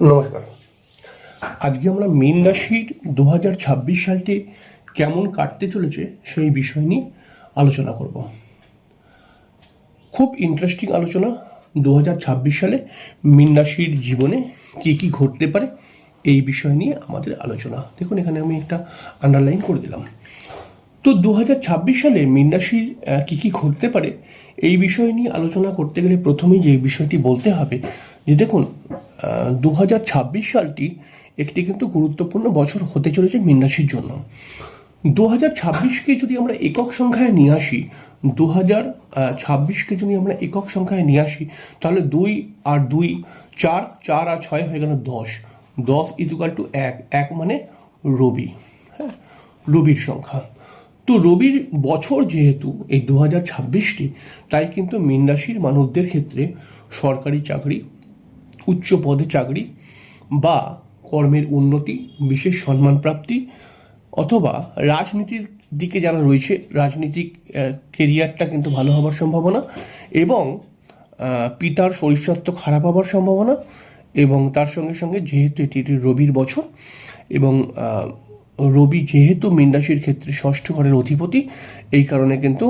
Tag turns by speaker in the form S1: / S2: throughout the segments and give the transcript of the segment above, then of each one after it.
S1: নমস্কার। আজকে আমরা মীন রাশির দু হাজার ছাব্বিশ সালটি কেমন কাটতে চলেছে সেই বিষয় নিয়ে আলোচনা করব। খুব ইন্টারেস্টিং আলোচনা দু হাজার ছাব্বিশ সালে মীন রাশির জীবনে কী কী ঘটতে পারে এই বিষয় নিয়ে আমাদের আলোচনা। দেখুন, এখানে আমি একটা আন্ডারলাইন করে দিলাম। তো দু হাজার ছাব্বিশ সালে মীন রাশির কী কী ঘটতে পারে এই বিষয় নিয়ে আলোচনা করতে গেলে প্রথমেই যে বিষয়টি বলতে হবে যে দেখুন দু হাজার ছাব্বিশ সালটি একটি কিন্তু গুরুত্বপূর্ণ বছর হতে চলেছে মীন রাশির জন্য। দু হাজার ছাব্বিশকে যদি আমরা একক সংখ্যায় নিয়ে আসি দু হাজার ছাব্বিশকে যদি আমরা একক সংখ্যায় নিয়ে আসি, তাহলে দুই আর দুই, চার চার আর ছয় হয়ে গেল দশ। দশ ইজুকাল টু এক। এক মানে রবি হ্যাঁ? রবির সংখ্যা। তো রবির বছর যেহেতু এই দু হাজার ছাব্বিশটি, তাই কিন্তু মীন রাশির মানুষদের ক্ষেত্রে সরকারি চাকরি উচ্চ পদে চাকরি বা কর্মের উন্নতি, বিশেষ সম্মান প্রাপ্তি অথবা রাজনীতির দিকে যারা রয়েছে, রাজনীতিক কেরিয়ারটা কিন্তু ভালো হবার সম্ভাবনা এবং পিতার শরীর স্বাস্থ্য খারাপ হবার সম্ভাবনা এবং তার সঙ্গে সঙ্গে যেহেতু এটি একটি রবির বছর এবং রবি যেহেতু মীন রাশির ক্ষেত্রে ষষ্ঠ ঘরের অধিপতি, এই কারণে কিন্তু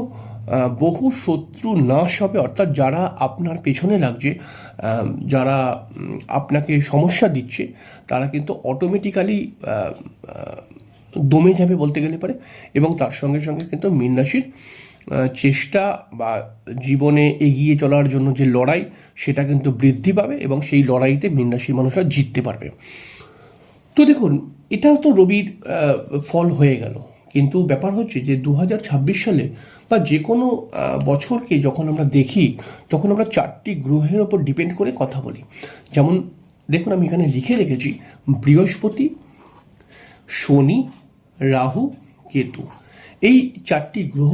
S1: বহু শত্রু নাশ হবে, অর্থাৎ যারা আপনার পেছনে লাগছে যারা আপনাকে সমস্যা দিচ্ছে, তারা কিন্তু অটোমেটিক্যালি দমে যাবে বলতে গেলে পারে। এবং তার সঙ্গে সঙ্গে কিন্তু মীন রাশির চেষ্টা বা জীবনে এগিয়ে চলার জন্য যে লড়াই, সেটা কিন্তু বৃদ্ধি পাবে এবং সেই লড়াইতে মীন রাশির মানুষরা জিততে পারবে। তো দেখুন এটাও তো রবির ফল হয়ে গেল। কিন্তু ব্যাপার হচ্ছে যে দু হাজার ছাব্বিশ সালে বা যে কোনো বছরকে যখন আমরা দেখি তখন আমরা চারটি গ্রহের ওপর ডিপেন্ড করে কথা বলি। যেমন, দেখুন আমি এখানে লিখে রেখেছি, বৃহস্পতি, শনি, রাহু, কেতু। এই চারটি গ্রহ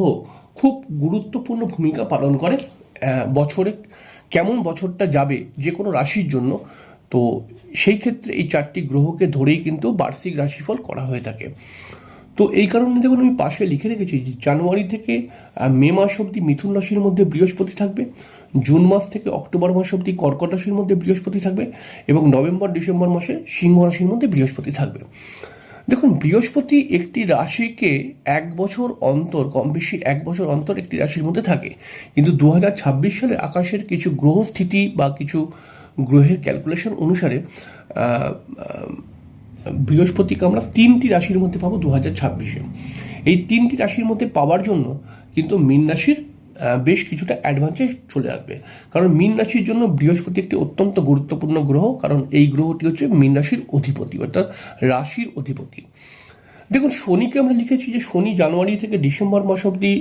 S1: খুব গুরুত্বপূর্ণ ভূমিকা পালন করে বছরে। কেমন বছরটা যাবে যে কোনো রাশির জন্য, তো সেই ক্ষেত্রে এই চারটি গ্রহকে ধরেই কিন্তু বার্ষিক রাশিফল করা হয়ে থাকে। তো এই কারণে দেখুন, আমি পাশে লিখে রেখেছি যে জানুয়ারি থেকে মে মাস অবধি মিথুন রাশির মধ্যে বৃহস্পতি থাকবে, জুন মাস থেকে অক্টোবর মাস অবধি কর্কট রাশির মধ্যে বৃহস্পতি থাকবে এবং নভেম্বর, ডিসেম্বর মাসে সিংহ রাশির মধ্যে বৃহস্পতি থাকবে। দেখুন, বৃহস্পতি একটি রাশিকে এক বছর অন্তর, কম বেশি এক বছর অন্তর একটি রাশির মধ্যে থাকে। কিন্তু দু হাজার ছাব্বিশ সালে আকাশের কিছু গ্রহ স্থিতি বা কিছু গ্রহের ক্যালকুলেশন অনুসারে বৃহস্পতিকে আমরা তিনটি রাশির মধ্যে পাবো দু হাজার ছাব্বিশে। এই তিনটি রাশির মধ্যে পাওয়ার জন্য কিন্তু মীন রাশির বেশ কিছুটা অ্যাডভান্টেজ চলে আসবে। কারণ মীন রাশির জন্য বৃহস্পতি একটি অত্যন্ত গুরুত্বপূর্ণ গ্রহ, কারণ এই গ্রহটি হচ্ছে মীন রাশির অধিপতি, অর্থাৎ রাশির অধিপতি। দেখুন, শনিকে আমরা লিখেছি যে শনি জানুয়ারি থেকে ডিসেম্বর মাস অবধি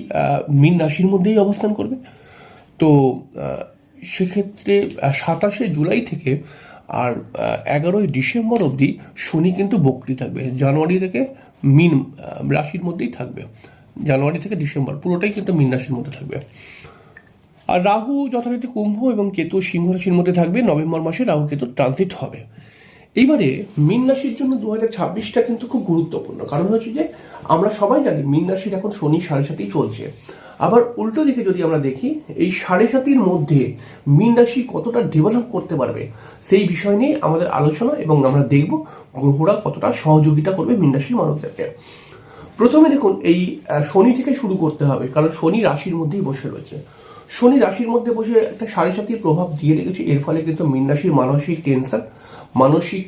S1: মীন রাশির মধ্যেই অবস্থান করবে। তো সেক্ষেত্রে সাতাশে জুলাই থেকে আর এগারোই ডিসেম্বর অবধি শনি কিন্তু বক্রি থাকবে। জানুয়ারি থেকে মিন রাশির মধ্যেই থাকবে। জানুয়ারি থেকে ডিসেম্বর, পুরোটাই কিন্তু মিন রাশির মধ্যে থাকবে। আর রাহু যথারীতি কুম্ভ এবং কেতু সিংহ রাশির মধ্যে থাকবে। নভেম্বর মাসে রাহু কেতু ট্রানজিট হবে। এইবারে মীন রাশির জন্য দু হাজার ছাব্বিশটা কিন্তু খুব গুরুত্বপূর্ণ। কারণ হচ্ছে যে আমরা সবাই জানি মীন রাশির এখন শনি সাড়ে সাথেই চলছে। আবার উল্টো দিকে যদি আমরা দেখি, এই সাড়ে সাতির মধ্যে মীন রাশি কতটা ডেভেলপ করতে পারবে, সেই বিষয় নিয়ে আমাদের আলোচনা এবং আমরা দেখব গ্রহরা কতটা সহযোগিতা করবে মীন রাশির মানুষদেরকে। প্রথমে দেখুন, এই শনি থেকে শুরু করতে হবে, কারণ শনি রাশির মধ্যেই বসে রয়েছে। শনি রাশির মধ্যে বসে একটা সাড়ে সাতির প্রভাব দিয়ে রেখেছে, এর ফলে কিন্তু মীন রাশির মানসিক টেনশন মানসিক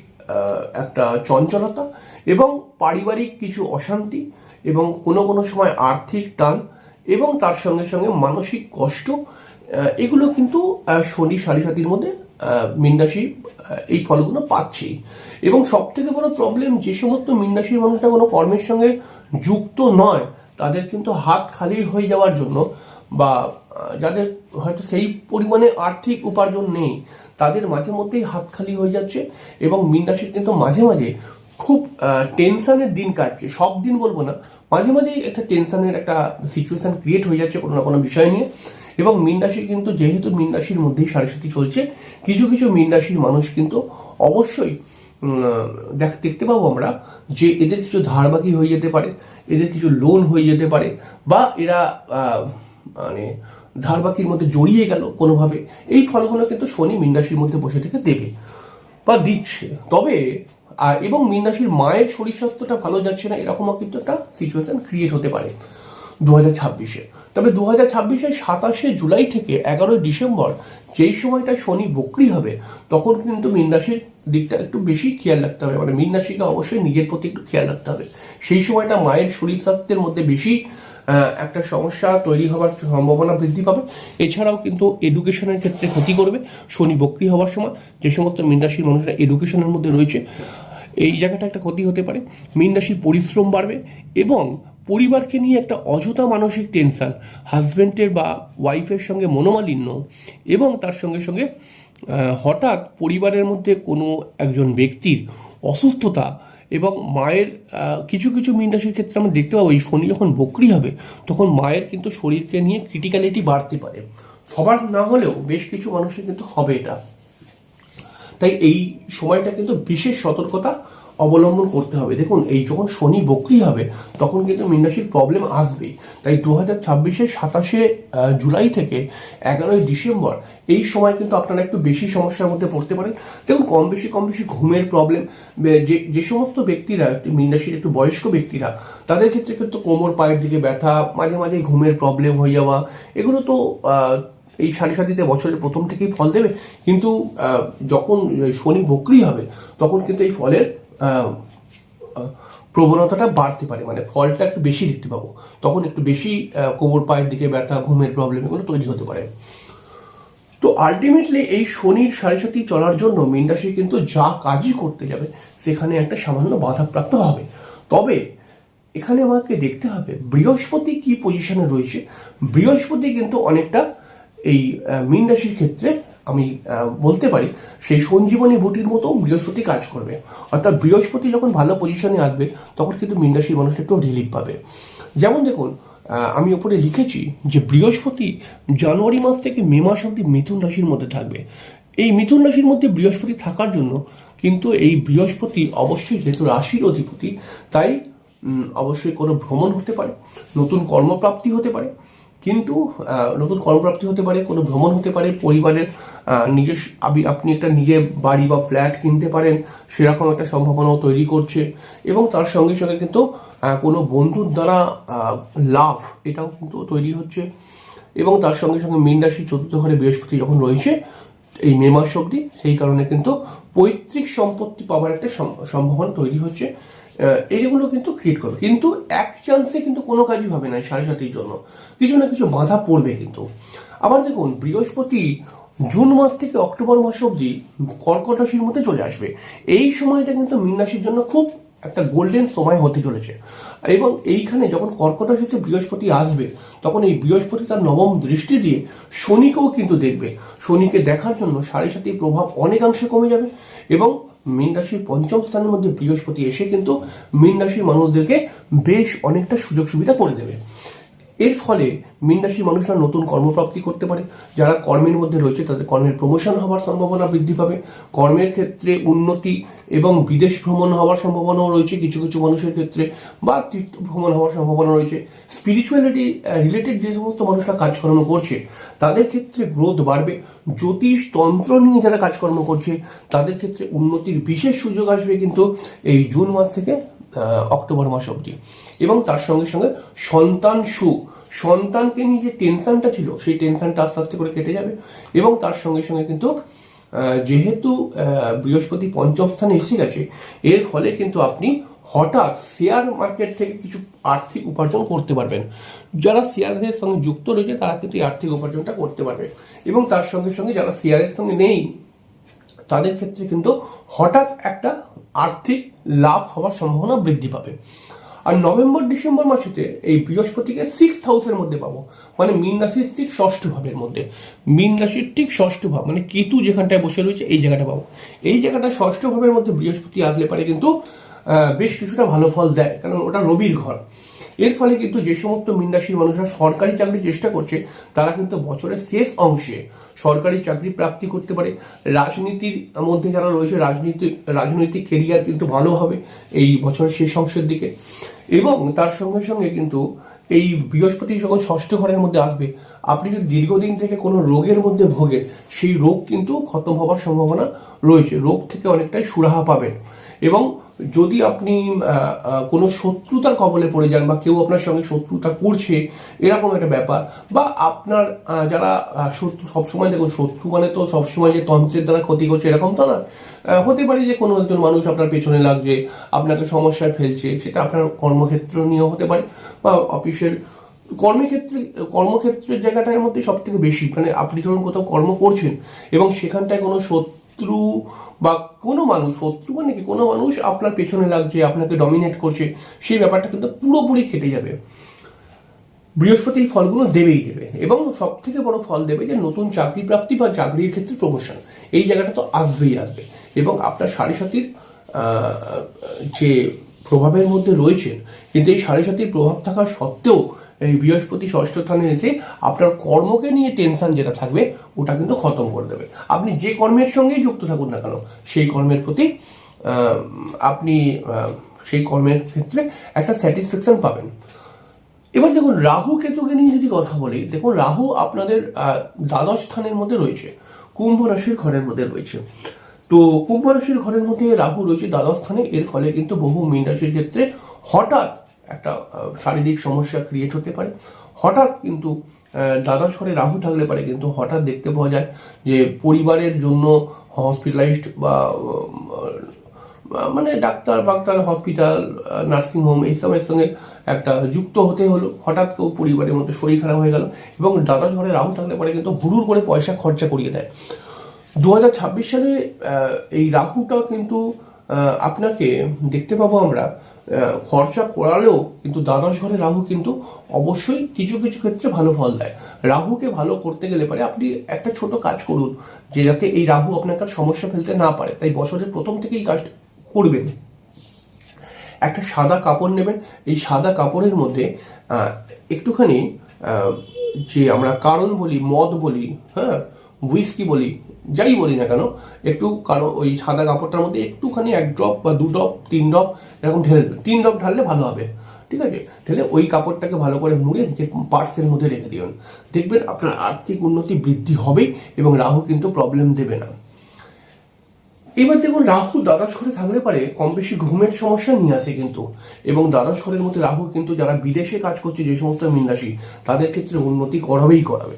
S1: একটা চঞ্চলতা এবং পারিবারিক কিছু অশান্তি এবং কোনো কোনো সময় আর্থিক টান এবং তার সঙ্গে সঙ্গে মানসিক কষ্ট এগুলো কিন্তু শনি সাড়ে সাতির মধ্যে আহ, মীন রাশি আহ, এই ফলগুলো পাচ্ছেই। এবং সব থেকে বড় প্রবলেম যে সমস্ত মীন রাশির মানুষরা কোনো কর্মের সঙ্গে যুক্ত নয় তাদের কিন্তু হাত খালি হয়ে যাওয়ার জন্য বা যাদের হয়তো সেই পরিমাণে আর্থিক উপার্জন নেই তাদের মাঝে মধ্যেই হাত খালি হয়ে যাচ্ছে। এবং মীন রাশির কিন্তু মাঝে মাঝে খুব টেনশনের দিন কাটছে। সব দিন বলব না, মাঝে মাঝেই একটা টেনশনের একটা সিচুয়েশন ক্রিয়েট হয়ে যাচ্ছে কোনো না কোনো বিষয় নিয়ে। এবং মীন রাশি কিন্তু, যেহেতু মীন রাশির মধ্যেই সাড়ে সাথী চলছে, কিছু কিছু মীন রাশির মানুষ কিন্তু অবশ্যই দেখ, দেখতে পাবো আমরা যে এদের কিছু ধার বাকি হয়ে যেতে পারে, এদের কিছু লোন হয়ে যেতে পারে, বা এরা মানে ধার বাকির মধ্যে জড়িয়ে গেল কোনোভাবে, এই ফলগুলো কিন্তু শনি মীন রাশির মধ্যে বসে থেকে দেবে বা দিচ্ছে। তবে আহ, এবং মীন রাশির মায়ের শরীর স্বাস্থ্যটা ভালো যাচ্ছে না এরকমও কিন্তু একটা সিচুয়েশন ক্রিয়েট হতে পারে দু হাজার ছাব্বিশে। তবে দু হাজার ছাব্বিশের সাতাশে জুলাই থেকে এগারোই ডিসেম্বর যেই সময়টা শনি বক্রি হবে তখন কিন্তু মীন রাশির দিকটা একটু বেশি খেয়াল রাখতে হবে। মানে মীন রাশিকে অবশ্যই নিজের প্রতি একটু খেয়াল রাখতে হবে। সেই সময়টা মায়ের শরীর স্বাস্থ্যের মধ্যে বেশি একটা সমস্যা তৈরি হওয়ার সম্ভাবনা বৃদ্ধি পাবে। এছাড়াও কিন্তু এডুকেশনের ক্ষেত্রে ক্ষতি করবে শনি বক্রি হওয়ার সময়। যে সমস্ত মীন রাশির মানুষরা এডুকেশনের মধ্যে রয়েছে এই জায়গাটা একটা ক্ষতি হতে পারে। মীন রাশির পরিশ্রম বাড়বে এবং পরিবারকে নিয়ে একটা অযথা মানসিক টেনশন হাজব্যান্ডের বা ওয়াইফের সঙ্গে মনোমালিন্য এবং তার সঙ্গে সঙ্গে হঠাৎ পরিবারের মধ্যে কোনো একজন ব্যক্তির অসুস্থতা এবং মায়ের কিছু কিছু মীন রাশির ক্ষেত্রে আমরা দেখতে পাবো, এই শনি যখন বকরি হবে, তখন মায়ের কিন্তু শরীরকে নিয়ে ক্রিটিক্যালিটি বাড়তে পারে। সবার না হলেও বেশ কিছু মানুষের কিন্তু হবে এটা। তাই এই সময়টা কিন্তু বিশেষ সতর্কতা অবলম্বন করতে হবে। দেখুন, এই যখন শনি বক্রি হবে, তখন কিন্তু মীনরাশির প্রবলেম আসবেই। তাই দু হাজার ছাব্বিশের সাতাশে জুলাই থেকে এগারোই ডিসেম্বর এই সময় কিন্তু আপনারা একটু বেশি সমস্যার মধ্যে পড়তে পারেন। দেখুন কম বেশি কম বেশি ঘুমের প্রবলেম যে যে সমস্ত ব্যক্তিরা মীনরাশির একটু বয়স্ক ব্যক্তিরা, তাদের ক্ষেত্রে কিন্তু কোমর, পায়ের দিকে ব্যথা, মাঝে মাঝে ঘুমের প্রবলেম হয়ে যাওয়া, এগুলো তো এই সাড়ে সাতিতে বছরের প্রথম থেকেই ফল দেবে, কিন্তু যখন শনি বকরি হবে, তখন কিন্তু এই ফলের প্রবণতাটা বাড়তে পারে। মানে ফলটা একটু বেশি দেখতে পাবো। তখন একটু বেশি কোমর পায়ের দিকে ব্যথা, ঘুমের প্রবলেম এগুলো তৈরি হতে পারে। তো আলটিমেটলি এই শনির সাড়ে সাথে চলার জন্য মীন রাশি কিন্তু যা কাজই করতে যাবে, সেখানে একটা সামান্য বাধাপ্রাপ্ত হবে। তবে এখানে আমাকে দেখতে হবে বৃহস্পতি কি পজিশনে রয়েছে। বৃহস্পতি কিন্তু অনেকটা এই মীন রাশির ক্ষেত্রে আমি বলতে পারি সেই সঞ্জীবনী বুটির মতো বৃহস্পতি কাজ করবে। অর্থাৎ বৃহস্পতি যখন ভালো পজিশনে আসবে, তখন কিন্তু মীন রাশির মানুষটা একটু রিলিফ পাবে। যেমন দেখুন আমি ওপরে লিখেছি যে বৃহস্পতি জানুয়ারি মাস থেকে মে মাস অবধি মিথুন রাশির মধ্যে থাকবে। এই মিথুন রাশির মধ্যে বৃহস্পতি থাকার জন্য কিন্তু এই বৃহস্পতি অবশ্যই যেহেতু রাশির অধিপতি, তাই অবশ্যই কোনো ভ্রমণ হতে পারে, নতুন কর্মপ্রাপ্তি হতে পারে কিন্তু নতুন কর্মপ্রাপ্তি হতে পারে, কোনো ভ্রমণ হতে পারে, পরিবারের নিজের আপনি একটা নিজের বাড়ি বা ফ্ল্যাট কিনতে পারেন, সেরকম একটা সম্ভাবনাও তৈরি করছে। এবং তার সঙ্গে সঙ্গে কিন্তু কোনো বন্ধুর দ্বারা লাভ, এটাও কিন্তু তৈরি হচ্ছে। এবং তার সঙ্গে সঙ্গে মীন রাশির চতুর্থ ঘরে বৃহস্পতি যখন রয়েছে, এই মে মাস অবধি, সেই কারণে কিন্তু পৈতৃক সম্পত্তি পাওয়ার একটা সম্ভাবনা তৈরি হচ্ছে। এইগুলো কিন্তু ক্রিয়েট করবে। কিন্তু এক চান্সে কিন্তু কোনো কাজই হবে না সাড়ে সাতির জন্য। কিছু না কিছু বাধা পড়বে কিন্তু। আবার দেখুন, বৃহস্পতি জুন মাস থেকে অক্টোবর মাস অবধি কর্কট রাশির মধ্যে চলে আসবে। এই সময়টা কিন্তু মীন রাশির জন্য খুব একটা গোল্ডেন সময় হতে চলেছে। এবং এইখানে যখন কর্কট রাশিতে বৃহস্পতি আসবে, তখন এই বৃহস্পতি তার নবম দৃষ্টি দিয়ে শনিকেও কিন্তু দেখবে। শনিকে দেখার জন্য সাড়ে সাথে প্রভাব অনেকাংশে কমে যাবে এবং মীন রাশির পঞ্চম স্থানের মধ্যে বৃহস্পতি এসে কিন্তু মীন রাশির মানুষদেরকে বেশ অনেকটা সুযোগ সুবিধা করে দেবে। এর ফলে মীন রাশির মানুষরা নতুন কর্মপ্রাপ্তি করতে পারে। যারা কর্মের মধ্যে রয়েছে, তাদের কর্মের প্রমোশন হওয়ার সম্ভাবনা বৃদ্ধি পাবে। কর্মের ক্ষেত্রে উন্নতি এবং বিদেশ ভ্রমণ হওয়ার সম্ভাবনাও রয়েছে কিছু কিছু মানুষের ক্ষেত্রে বা তীর্থ ভ্রমণ হওয়ার সম্ভাবনা রয়েছে। স্পিরিচুয়ালিটি রিলেটেড যে সমস্ত মানুষরা কাজকর্ম করছে, তাদের ক্ষেত্রে গ্রোথ বাড়বে। জ্যোতিষ তন্ত্র নিয়ে যারা কাজকর্ম করছে, তাদের ক্ষেত্রে উন্নতির বিশেষ সুযোগ আসবে। কিন্তু এই জুন মাস থেকে অক্টোবর মাস অবধি। এবং তার সঙ্গে সঙ্গে সন্তান সুখ, সন্তানকে নিয়ে যে টেনশনটা ছিল, সেই টেনশনটা আস্তে আস্তে করে কেটে যাবে। এবং তার সঙ্গে সঙ্গে কিন্তু যেহেতু বৃহস্পতি পঞ্চম স্থানে এসে গেছে, এর ফলে কিন্তু আপনি হঠাৎ শেয়ার মার্কেট থেকে কিছু আর্থিক উপার্জন করতে পারবেন। যারা শেয়ারের সঙ্গে যুক্ত রয়েছে, তারা কিন্তু এই আর্থিক উপার্জনটা করতে পারবে। এবং তার সঙ্গে সঙ্গে যারা শেয়ারের সঙ্গে নেই তাদের ক্ষেত্রে কিন্তু হঠাৎ একটা আর্থিক লাভ হওয়ার সম্ভাবনা বৃদ্ধি পাবে। আর নভেম্বর, ডিসেম্বর মাসেতে এই বৃহস্পতিকে সিক্স হাউসের মধ্যে পাবো। মানে মীন রাশির ঠিক ষষ্ঠ ভাবের মধ্যে। মীন রাশির ঠিক ষষ্ঠ ভাব মানে কেতু যেখানটায় বসে রয়েছে, এই জায়গাটা পাবো। এই জায়গাটা ষষ্ঠ ভাবের মধ্যে বৃহস্পতি আসলে পারে কিন্তু বেশ কিছুটা ভালো ফল দেয়। কারণ ওটা রবির ঘর। এর ফলে কিন্তু যে সমস্ত মীন রাশির মানুষরা সরকারি চাকরি চেষ্টা করছে, তারা কিন্তু বছরের শেষ অংশে সরকারি চাকরি প্রাপ্তি করতে পারে। রাজনীতির মধ্যে যারা রয়েছে, রাজনীতি, রাজনৈতিক কেরিয়ার কিন্তু ভালো হবে এই বছরের শেষ অংশের দিকে। এবং তার সঙ্গে সঙ্গে কিন্তু এই বৃহস্পতি যখন ষষ্ঠ ঘরের মধ্যে আসবে, আপনি যদি দীর্ঘদিন থেকে কোনো রোগের মধ্যে ভোগেন, সেই রোগ কিন্তু খতম হওয়ার সম্ভাবনা রয়েছে। রোগ থেকে অনেকটাই সুরাহা পাবেন। এবং যদি আপনি কোনো শত্রুতার কবলে পড়ে যান বা কেউ আপনার সঙ্গে শত্রুতা করছে, এরকম একটা ব্যাপার, বা আপনার যারা শত্রু, সবসময় দেখুন, শত্রু মানে তো সবসময় যে তন্ত্রের দ্বারা ক্ষতি করছে, এরকম তো না। হতে পারে যে কোনো একজন মানুষ আপনার পেছনে লাগছে, আপনাকে সমস্যায় ফেলছে, সেটা আপনার কর্মক্ষেত্র নিয়েও হতে পারে, বা অফিসের কর্মক্ষেত্রে, কর্মক্ষেত্রের জায়গাটার মধ্যে সব থেকে বেশি মানে আপনি ধরুন কোথাও কর্ম করছেন, এবং সেখানটায় কোনো শত্রু বা কোনো মানুষ, শত্রু মানে কি? কোনো মানুষ আপনার পেছনে লাগছে, আপনাকে ডমিনেট করছে, সেই ব্যাপারটা কিন্তু পুরোপুরি কেটে যাবে। বৃহস্পতি এই ফলগুলো দেবেই দেবে এবং সব থেকে বড় ফল দেবে যে নতুন চাকরি প্রাপ্তি বা চাকরির ক্ষেত্রে প্রমোশন এই জায়গাটা তো আসবেই আসবে এবং আপনার সাড়ে সাতির যে প্রভাবের মধ্যে রয়েছেন, কিন্তু এই সাড়ে সাতির প্রভাব থাকা সত্ত্বেও এই বৃহস্পতি ষষ্ঠ স্থানে এসে আপনার কর্মকে নিয়ে টেনশন যেটা থাকবে, ওটা কিন্তু খতম করে দেবে। আপনি যে কর্মের সঙ্গেই যুক্ত থাকুন না কেন, সেই কর্মের প্রতি আপনি সেই কর্মের ক্ষেত্রে একটা স্যাটিসফ্যাকশন পাবেন। এবার দেখুন, রাহু কেতুকে নিয়ে যদি কথা বলি, দেখুন, রাহু আপনাদের দ্বাদশ স্থানের মধ্যে রয়েছে, কুম্ভ রাশির ঘরের মধ্যে রয়েছে। তো কুম্ভ রাশির ঘরের মধ্যে রাহু রয়েছে দ্বাদশ স্থানে, এর ফলে কিন্তু বহু মীন রাশির ক্ষেত্রে হঠাৎ একটা শারীরিক সমস্যা ক্রিয়েট হতে পারে। হঠাৎ কিন্তু আহ, দ্বাদশ রাহু থাকলে পারে কিন্তু হঠাৎ দেখতে পাওয়া যায় যে পরিবারের জন্য হসপিটালাইজড বা মানে ডাক্তার ফাক্তার হসপিটাল নার্সিংহোম এইসবের সঙ্গে একটা যুক্ত হতে হলো। হঠাৎ কেউ পরিবারের মধ্যে শরীর খারাপ হয়ে গেল এবং দাদা ঘরে রাহু থাকলে পারে কিন্তু হুড়ুর করে পয়সা খরচা করিয়ে দেয়। দু হাজার ছাব্বিশ সালে এই রাহুটা কিন্তু আপনাকে দেখতে পাবো আমরা খরচা করালেও কিন্তু দ্বাদশ ঘরে রাহু কিন্তু অবশ্যই কিছু কিছু ক্ষেত্রে ভালো ফল দেয়। রাহুকে ভালো করতে গেলে পারে, আপনি একটা ছোট কাজ করুন, যে যাতে এই রাহু আপনাকে সমস্যা ফেলতে না পারে। তাই বছরের প্রথম থেকেই কাজটা করবেন। একটা সাদা কাপড় নেবেন। এই সাদা কাপড়ের মধ্যে একটুখানি যে আমরা কারণ বলি, মদ বলি হ্যাঁ হুইস্কি বলি, যাই বলি না কেন, একটু কারণ ওই সাদা কাপড়টার মধ্যে একটুখানি এক ড্রপ বা দু ড্রপ তিন ড্রপ এরকম ঢেলে দেবেন। তিন ড্রপ ঢাললে ভালো হবে, ঠিক আছে? ঢেলে ওই কাপড়টাকে ভালো করে মুড়ে নিজের পার্সের মধ্যে রেখে দিন। দেখবেন আপনার আর্থিক উন্নতি বৃদ্ধি হবে এবং রাহু কিন্তু প্রবলেম দেবে না। এবার দেখুন, রাহু দ্বাদশ ঘরে থাকলে পারে কম বেশি ঘুমের সমস্যা নিয়ে আসে কিন্তু। এবং দ্বাদশ ঘরের মধ্যে রাহু কিন্তু যারা বিদেশে কাজ করছে, যে সমস্ত মিনরাশি তাদের ক্ষেত্রে উন্নতি করাবেই করাবে।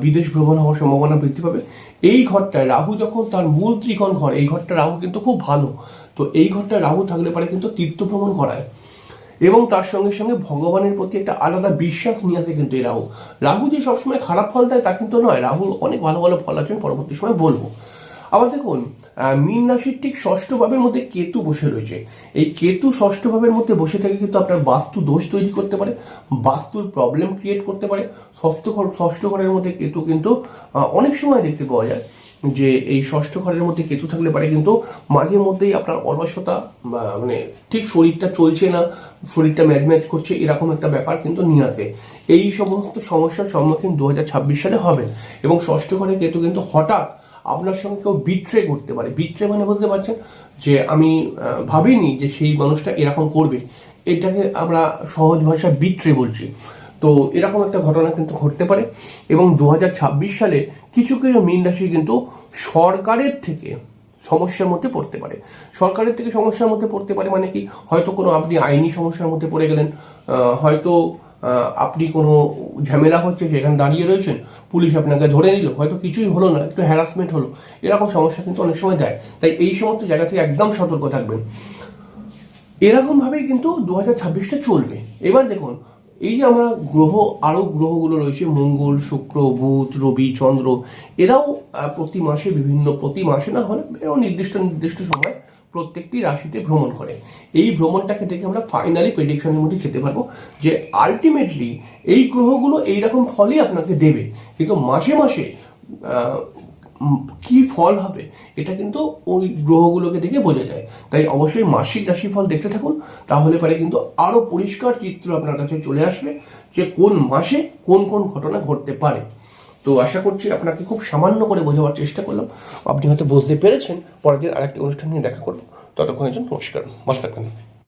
S1: বিদেশ ভ্রমণ হওয়ার সম্ভাবনা বৃদ্ধি পাবে। এই ঘরটায় রাহু যখন তার মূল ত্রিকোণ ঘর, এই ঘরটা রাহু কিন্তু খুব ভালো। তো এই ঘরটায় রাহু থাকলে পারে কিন্তু তীর্থ ভ্রমণ করায়। এবং তার সঙ্গে সঙ্গে ভগবানের প্রতি একটা আলাদা বিশ্বাস নিয়ে আসে কিন্তু এই রাহু। রাহু যে সবসময় খারাপ ফল দেয় তা কিন্তু নয়। রাহুর অনেক ভালো ভালো ফল আছে, আমি পরবর্তী সময় বলব। আবার দেখুন মীন রাশির ঠিক ষষ্ঠ ভাবের মধ্যে কেতু বসে রয়েছে। এই কেতু ষষ্ঠ ভাবের মধ্যে বসে থেকে কিন্তু আপনার বাস্তু দোষ তৈরি করতে পারে, বাস্তুর প্রবলেম ক্রিয়েট করতে পারে। ষষ্ঠ ঘর, ষষ্ঠ ঘরের মধ্যে কেতু কিন্তু অনেক সময় দেখতে পাওয়া যায় যে এই ষষ্ঠ ঘরের মধ্যে কেতু থাকলে পারে কিন্তু মাঝে মধ্যেই আপনার অলসতা মানে ঠিক শরীরটা চলছে না, শরীরটা ম্যাচ ম্যাচ করছে, এরকম একটা ব্যাপার কিন্তু নিয়ে আসে। এই সমস্ত সমস্যার সম্মুখীন দু হাজার ছাব্বিশ সালে হবেন এবং ষষ্ঠ ঘরে কেতু কিন্তু হঠাৎ আপনার সঙ্গে কেউ বিট্রে করতে পারে। বিট্রে মানে বলতে পারছেন? যে আমি ভাবিনি যে সেই মানুষটা এরকম করবে। এটাকে আমরা সহজ ভাষায় বিট্রে বলছি। তো এরকম একটা ঘটনা কিন্তু ঘটতে পারে এবং দু হাজার ছাব্বিশ সালে কিছু কিছু মীন রাশি কিন্তু সরকারের থেকে সমস্যার মধ্যে পড়তে পারে। সরকারের থেকে সমস্যার মধ্যে পড়তে পারে মানে কি? হয়তো কোনো আপনি আইনি সমস্যার মধ্যে পড়ে গেলেন হয়তো আপনি কোনো ঝামেলা হচ্ছে, সেখানে দাঁড়িয়ে রয়েছেন, পুলিশ আপনাকে ধরে নিল, হয়তো কিছুই হলো না, একটু হ্যারাসমেন্ট হলো, এরকম সমস্যা কিন্তু অনেক সময় দেয় তাই এই সমস্ত জায়গা থেকে একদম সতর্ক থাকবেন। এরকমভাবেই কিন্তু দু হাজার ছাব্বিশটা চলবে। এবার দেখুন, এই যে আমরা গ্রহ আরও গ্রহগুলো রয়েছে, মঙ্গল, শুক্র, বুধ, রবি, চন্দ্র, এরাও প্রতি মাসে বিভিন্ন, প্রতি মাসে না হলে নির্দিষ্ট নির্দিষ্ট সময় প্রত্যেকটি রাশিতে ভ্রমণ করে। এই ভ্রমণটাকে দেখে আমরা ফাইনালি প্রেডিকশনের মধ্যে খেতে পারব যে আলটিমেটলি এই গ্রহগুলো এইরকম ফলই আপনাকে দেবে। কিন্তু মাসে মাসে কি ফল হবে এটা কিন্তু ওই গ্রহগুলোকে দেখে বোঝা যায়। তাই অবশ্যই মাসিক রাশিফল দেখতে থাকুন। তাহলে পরে কিন্তু আরও পরিষ্কার চিত্র আপনার কাছে চলে আসবে যে কোন মাসে কোন কোন ঘটনা ঘটতে পারে। তো আশা করছি আপনাকে খুব সামান্য করে বোঝাবার চেষ্টা করলাম। আপনি হয়তো বুঝতে পেরেছেন, পরের দিন আরেকটি অনুষ্ঠান নিয়ে দেখা করব। ততক্ষণের জন্য নমস্কার, ভালো থাকবেন।